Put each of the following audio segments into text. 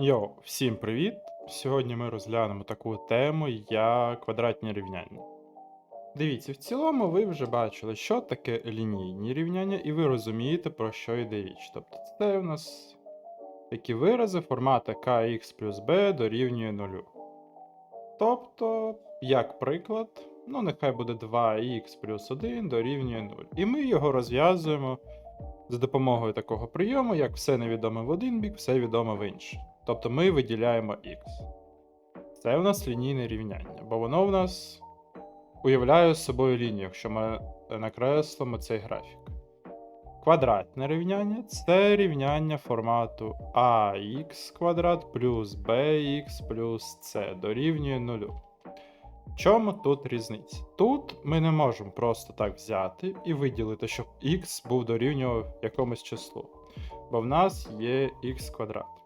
Йоу, всім привіт! Сьогодні ми розглянемо таку тему, як квадратні рівняння. Дивіться, в цілому ви вже бачили, що таке лінійні рівняння, і ви розумієте, про що йде річ. Тобто, це у нас такі вирази формату kx плюс b дорівнює 0. Тобто, як приклад, ну нехай буде 2х плюс 1 дорівнює 0. І ми його розв'язуємо за допомогою такого прийому, як все невідоме в один бік, все відоме в інший. Тобто ми виділяємо x. Це у нас лінійне рівняння, бо воно в нас уявляє собою лінію, якщо ми накреслимо цей графік. Квадратне рівняння це рівняння формату ax квадрат плюс bx плюс c дорівнює 0. В чому тут різниця? Тут ми не можемо просто так взяти і виділити, щоб x був дорівнював якомусь числу, бо в нас є x квадрат.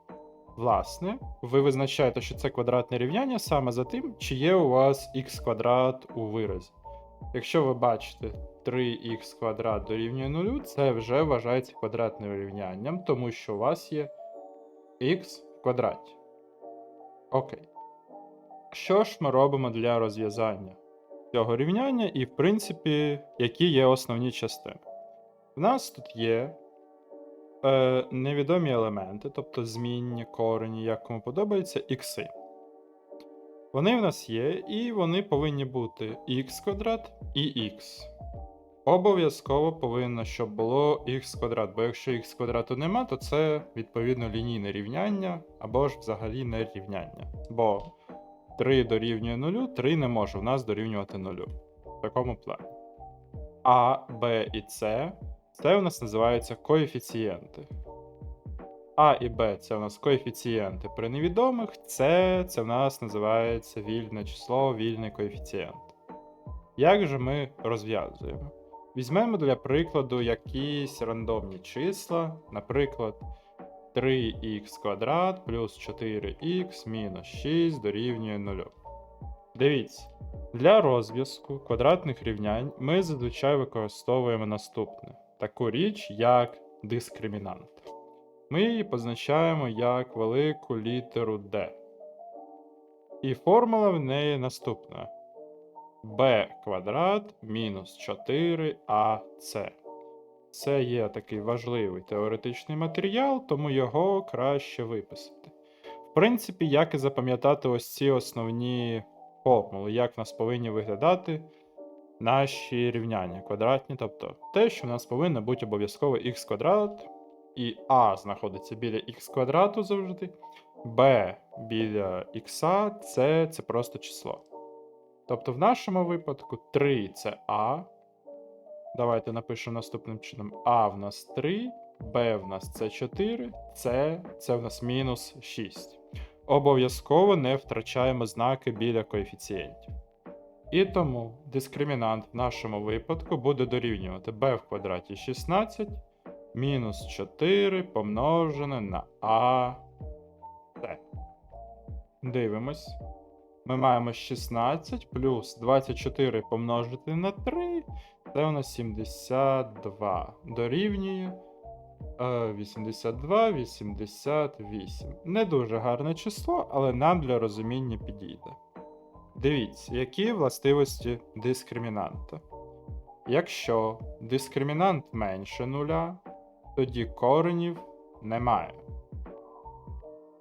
Власне, ви визначаєте, що це квадратне рівняння саме за тим, чи є у вас х квадрат у виразі. Якщо ви бачите 3х квадрат дорівнює 0, це вже вважається квадратним рівнянням, тому що у вас є х в квадраті. Окей. Що ж ми робимо для розв'язання цього рівняння, і, в принципі, які є основні частини? У нас тут є е, невідомі елементи, тобто змінні, корені, як кому подобається, ікси. Вони в нас є, і вони повинні бути х квадрат і х. Обов'язково повинно, щоб було х квадрат, бо якщо х квадрату нема, то це відповідно лінійне рівняння або ж взагалі не рівняння. Бо 3 дорівнює 0, 3 не може в нас дорівнювати 0. В такому плані. А, Б і С це у нас називаються коефіцієнти. А і Б це у нас коефіцієнти при невідомих, С це в нас називається вільне число, вільний коефіцієнт. Як же ми розв'язуємо? Візьмемо для прикладу якісь рандомні числа, наприклад, 3х квадрат плюс 4х мінус 6 дорівнює 0. Дивіться, для розв'язку квадратних рівнянь ми зазвичай використовуємо наступне таку річ, як дискримінант. Ми її позначаємо як велику літеру D. І формула в неї наступна: b квадрат мінус 4ac. Це є такий важливий теоретичний матеріал, тому його краще виписати. В принципі, як і запам'ятати ось ці основні формули, як в нас повинні виглядати наші рівняння квадратні, тобто те, що в нас повинно бути обов'язково х квадрат, і а знаходиться біля х квадрату завжди, b біля х, це, це просто число. Тобто в нашому випадку 3 це а. Давайте напишемо наступним чином: А в нас 3, Б в нас це 4, С це в нас мінус 6. Обов'язково не втрачаємо знаки біля коефіцієнтів. І тому дискримінант в нашому випадку буде дорівнювати b в квадраті 16 мінус 4 помножене на а. Дивимось. Ми маємо 16 плюс 24 помножити на 3. Це у нас 72. Дорівнює е, 82, 88. Не дуже гарне число, але нам для розуміння підійде. Дивіться, які властивості дискримінанта. Якщо дискримінант менше нуля, тоді коренів немає.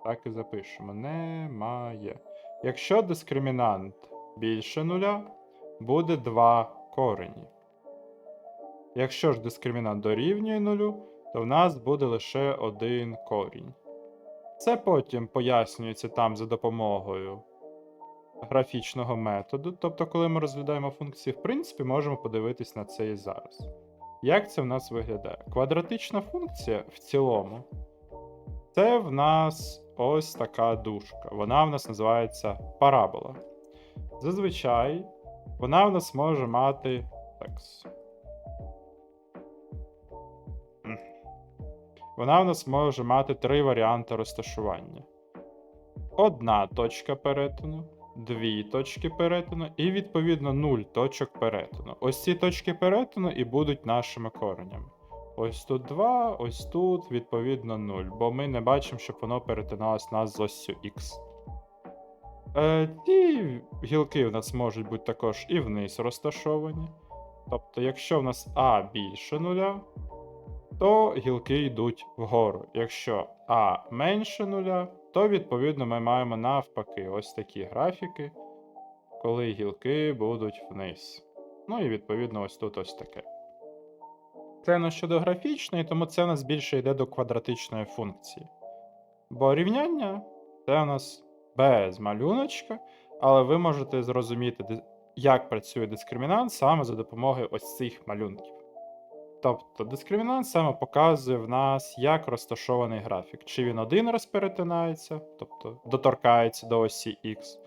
Так і запишемо. Немає. Якщо дискримінант більше нуля, буде 2 корені. Якщо ж дискримінант дорівнює нулю, то в нас буде лише один корінь. Це потім пояснюється там за допомогою графічного методу. Тобто, коли ми розглядаємо функції, в принципі, можемо подивитись на це і зараз. Як це в нас виглядає? Квадратична функція в цілому. Це в нас ось така дужка. Вона в нас називається парабола. Зазвичай вона в нас може мати. Так. Вона в нас може мати три варіанти розташування: одна точка перетину, дві точки перетину, і, відповідно, нуль точок перетину. Ось ці точки перетину і будуть нашими коренями. Ось тут 2, ось тут, відповідно, 0, бо ми не бачимо, щоб воно перетиналось нас з осью Х. Е, ті гілки в нас можуть бути також і вниз розташовані. Тобто, якщо в нас А більше нуля, то гілки йдуть вгору. Якщо А менше нуля, то відповідно ми маємо навпаки ось такі графіки, коли гілки будуть вниз. Ну і відповідно ось тут ось таке. Це на щодо графічної, тому це у нас більше йде до квадратичної функції. Бо рівняння це у нас без малюночка, але ви можете зрозуміти, як працює дискримінант саме за допомогою ось цих малюнків. Тобто дискримінант саме показує в нас, як розташований графік. Чи він один раз перетинається, тобто доторкається до осі Х,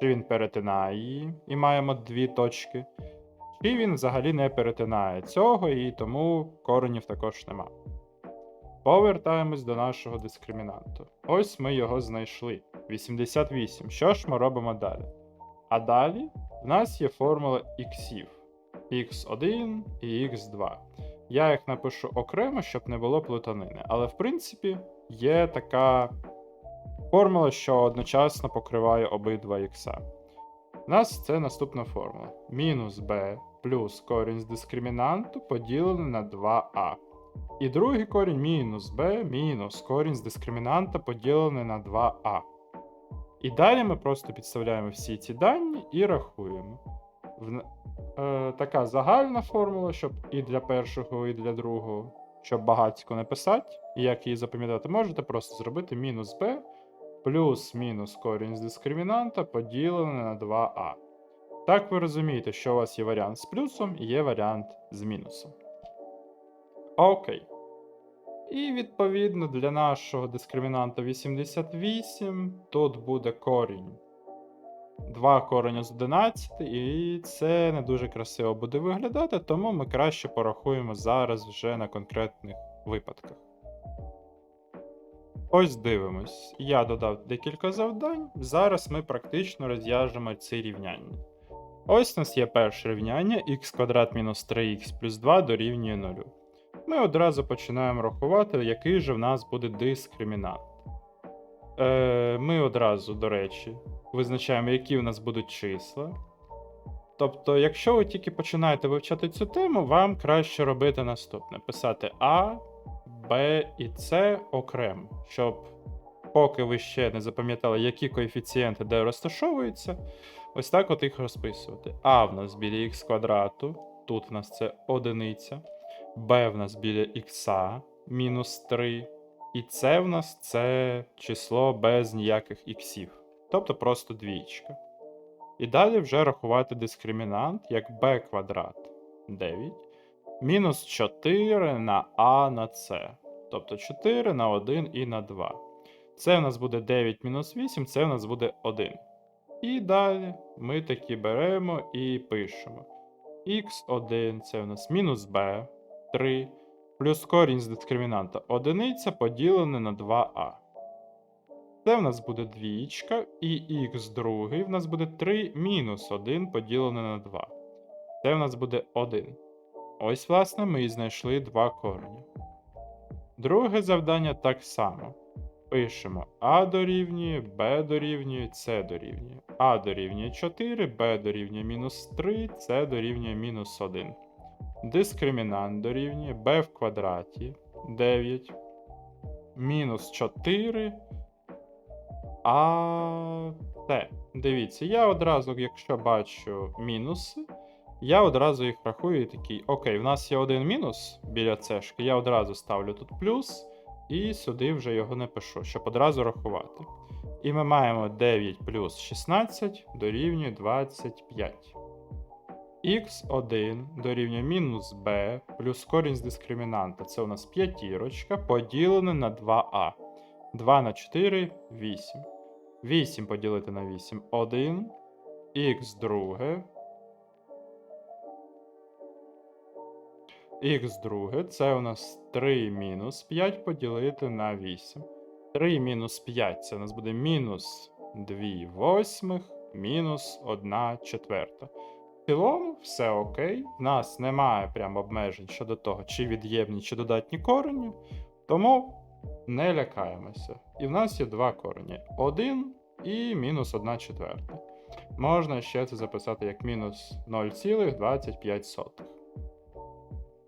чи він перетинає її, і маємо дві точки, чи він взагалі не перетинає цього, і тому коренів також нема. Повертаємось до нашого дискримінанту. Ось ми його знайшли. 88. Що ж ми робимо далі? А далі в нас є формула іксів x1 і x2. Я їх напишу окремо, щоб не було плутанини. Але в принципі є така формула, що одночасно покриває обидва ікса. У нас це наступна формула: мінус b плюс корінь з дискримінанту поділений на 2а. І другий корінь мінус b мінус корінь з дискримінанта поділений на 2а. І далі ми просто підставляємо всі ці дані і рахуємо. Е, така загальна формула, щоб і для першого, і для другого, щоб багатько не писати, і як її запам'ятати, можете просто зробити мінус b плюс мінус корінь з дискримінанта поділене на 2а. Так ви розумієте, що у вас є варіант з плюсом і є варіант з мінусом. Окей. І відповідно для нашого дискримінанта 88 тут буде корінь. 2 корення з 11, і це не дуже красиво буде виглядати, тому ми краще порахуємо зараз вже на конкретних випадках. Ось дивимось. Я додав декілька завдань. Зараз ми практично розв'яжемо ці рівняння. Ось у нас є перше рівняння х квадрат мінус 3х плюс 2 дорівнює 0. Ми одразу починаємо рахувати, який же в нас буде дискримінант. Е, ми одразу, до речі, визначаємо, які в нас будуть числа. Тобто, якщо ви тільки починаєте вивчати цю тему, вам краще робити наступне: писати А, Б і С окремо, щоб поки ви ще не запам'ятали, які коефіцієнти де розташовуються, ось так от їх розписувати. А в нас біля х квадрату, тут в нас це одиниця, Б в нас біля х мінус 3, і С в нас це число без ніяких іксів, тобто просто двічка. І далі вже рахувати дискримінант як b квадрат 9 мінус 4 на а на c. Тобто 4 на 1 і на 2. Це у нас буде 9 мінус 8, це у нас буде 1. І далі ми такі беремо і пишемо. x1 це у нас мінус b 3 плюс корінь з дискримінанта 1 поділене на 2а. Це в нас буде двічка, і х другий в нас буде 3 мінус 1 поділене на 2. Це в нас буде 1. Ось, власне, ми і знайшли два корені. Друге завдання так само. Пишемо А дорівнює, Б дорівнює, С дорівнює. А дорівнює 4, Б дорівнює мінус 3, С дорівнює мінус 1. Дискримінант дорівнює b в квадраті 9 мінус 4 а Т. Дивіться, я одразу, якщо бачу мінуси, я одразу їх рахую і такий. Окей, в нас є один мінус біля цешки, я одразу ставлю тут плюс, і сюди вже його не пишу, щоб одразу рахувати. І ми маємо 9 плюс 16 дорівнює 25. Х1 дорівнює мінус b плюс корінь з дискримінанта. Це у нас п'ятірочка, поділене на 2а. 2 на 4 8. 8 поділити на 8 1. Х друге. Х друге це у нас 3 мінус 5 поділити на 8. 3 мінус 5 це у нас буде мінус 2 восьмих мінус 1 четверта. В цілому все окей. В нас немає прям обмежень щодо того, чи від'ємні, чи додатні корені. Тому не лякаємося. І в нас є два корені: 1 і мінус 1 четверта. Можна ще це записати як мінус 0,25.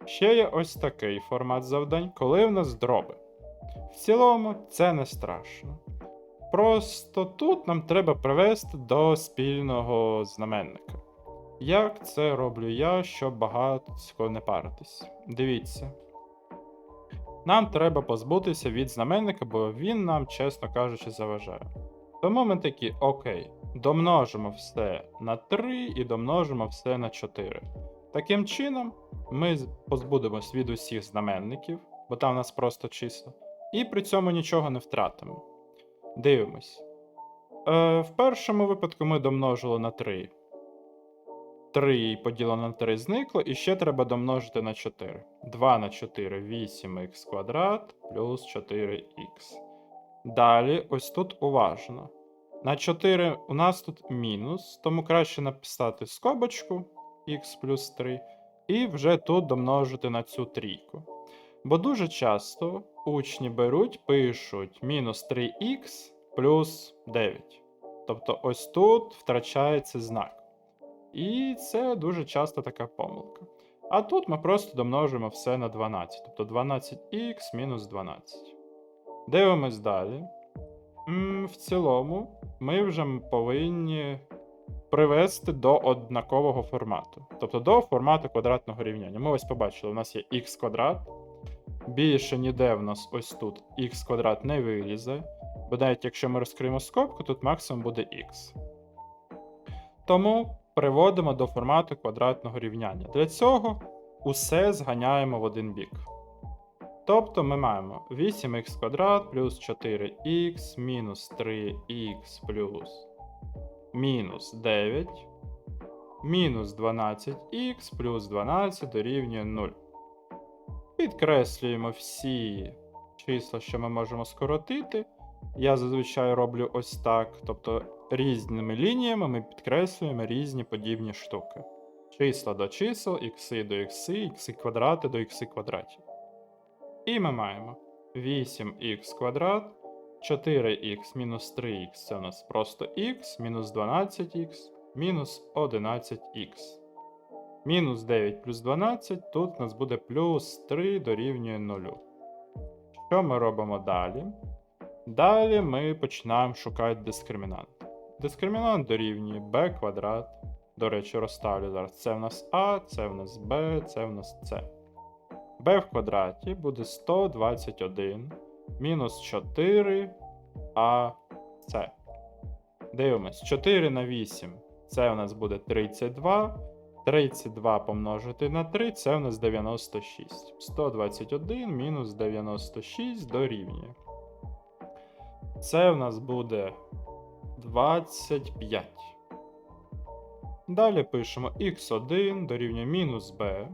Ще є ось такий формат завдань, коли в нас дроби. В цілому це не страшно. Просто тут нам треба привести до спільного знаменника. Як це роблю я, щоб багато не паритись? Дивіться. Нам треба позбутися від знаменника, бо він нам, чесно кажучи, заважає. Тому ми такі, окей, домножимо все на 3 і домножимо все на 4. Таким чином, ми позбудемось від усіх знаменників, бо там у нас просто числа, і при цьому нічого не втратимо. Дивимось. Е, в першому випадку ми домножили на 3. 3 поділено на 3 зникло, і ще треба домножити на 4. 2 на 4 8х квадрат плюс 4х. Далі, ось тут уважно. На 4 у нас тут мінус, тому краще написати скобочку х плюс 3, і вже тут домножити на цю трійку. Бо дуже часто учні беруть, пишуть мінус 3х плюс 9. Тобто ось тут втрачається знак. І це дуже часто така помилка. А тут ми просто домножимо все на 12, тобто 12х мінус 12. Дивимось далі. В цілому, ми вже повинні привести до однакового формату. Тобто до формату квадратного рівняння. Ми ось побачили, у нас є х квадрат. Більше ніде в нас ось тут х квадрат не вилізе. Бо навіть якщо ми розкриємо скобку, тут максимум буде х. Тому приводимо до формату квадратного рівняння. Для цього усе зганяємо в один бік. Тобто ми маємо 8х квадрат плюс 4х мінус 3х плюс мінус 9 мінус 12х плюс 12 дорівнює 0. Підкреслюємо всі числа, що ми можемо скоротити. Я зазвичай роблю ось так. Тобто різними лініями ми підкреслюємо різні подібні штуки. Числа до чисел, ікси до ікси, ікси квадрати до ікси квадратів. І ми маємо 8х квадрат, 4х мінус 3х це у нас просто х, мінус 12х, мінус 11х. Мінус 9 плюс 12, тут у нас буде плюс 3 дорівнює 0. Що ми робимо далі? Далі ми починаємо шукати дискримінант. Дискримінант дорівнює b квадрат. До речі, розставлю зараз. Це в нас А, це в нас Б, це в нас С. b в квадраті буде 121 мінус 4 АС. Дивимось, 4 на 8 це у нас буде 32. 32 помножити на 3 це у нас 96. 121 мінус 96 дорівнює. Це в нас буде 25. Далі пишемо x1 дорівнює мінус b,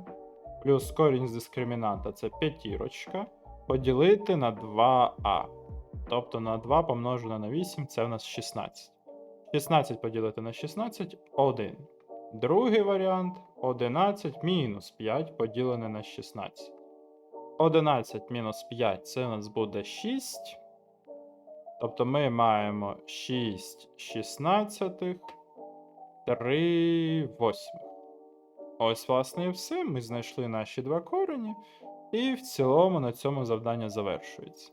плюс корінь з дискримінанта це п'ятірочка, поділити на 2а. Тобто на 2 помножено на 8 це в нас 16. 16 поділити на 16 1. Другий варіант 11 мінус 5 поділене на 16. 11 мінус 5 це у нас буде 6. Тобто ми маємо 6 шістнадцятих, 3 восьмих. Ось, власне, і все. Ми знайшли наші два корені, і в цілому на цьому завдання завершується.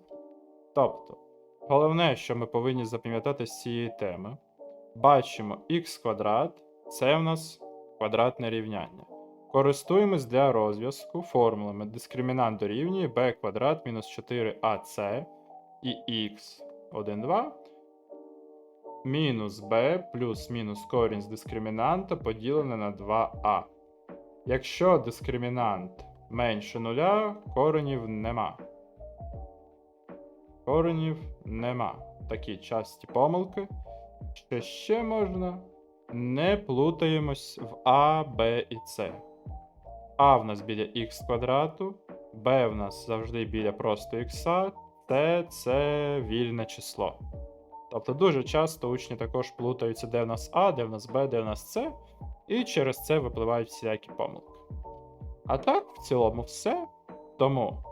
Тобто, головне, що ми повинні запам'ятати з цієї теми, бачимо х квадрат це в нас квадратне рівняння. Користуємось для розв'язку формулами дискримінант дорівнює b квадрат мінус 4ac і х 1, 2 мінус b плюс мінус корінь з дискримінанта поділене на 2а. Якщо дискримінант менше нуля, коренів нема. Коренів нема. Такі часті помилки. Що ще можна? Не плутаємось в А, Б і С. А в нас біля х квадрату, Б в нас завжди біля просто х, Т це вільне число. Тобто дуже часто учні також плутаються, де в нас А, де в нас Б, де в нас С. і через це випливають всякі помилки. А так, в цілому, все. Тому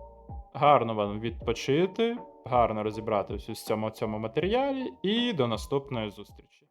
гарно вам відпочити, гарно розібратися у цьому, цьому матеріалі і до наступної зустрічі.